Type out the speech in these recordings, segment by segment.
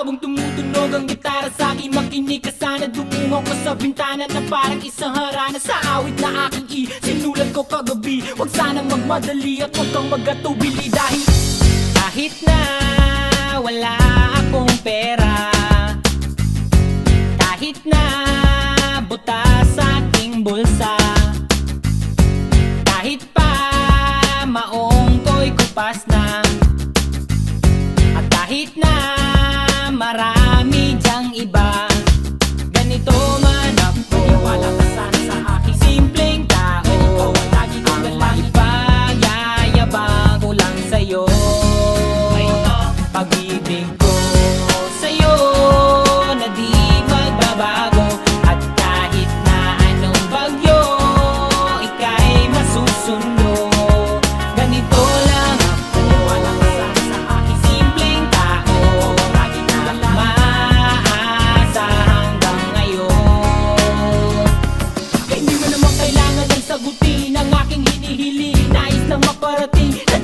Habang tumutunog ang gitara sa akin Makinig ka sana. Dumungo ko sa bintana Na parang isang harana. Sa awit na aking i Sinulat ko kagabi Huwag sanang magmadali At huwag kang magatubili Dahil kahit na wala akong pera Kahit na buta sa aking bulsa Kahit pa maong ko'y kupas na At kahit na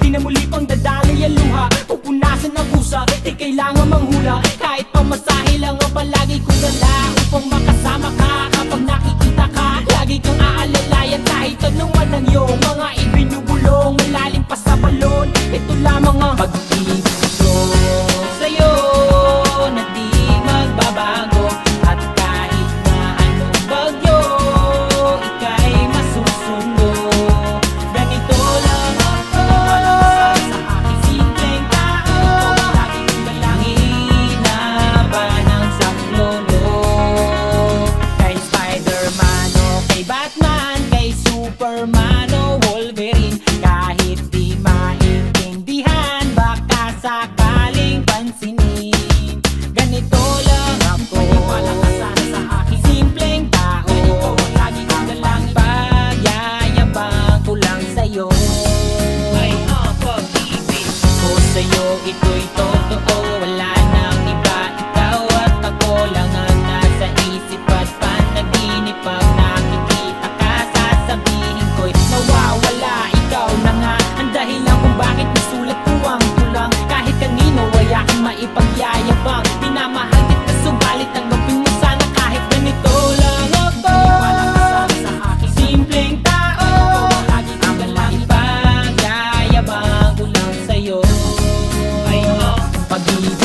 di na muli pang dadaloy ang luha. Pupunasan ng kusa Di kailangan manghula. Kahit pamasahe lang ang palagi kong dala Upang makasama ka Paguinho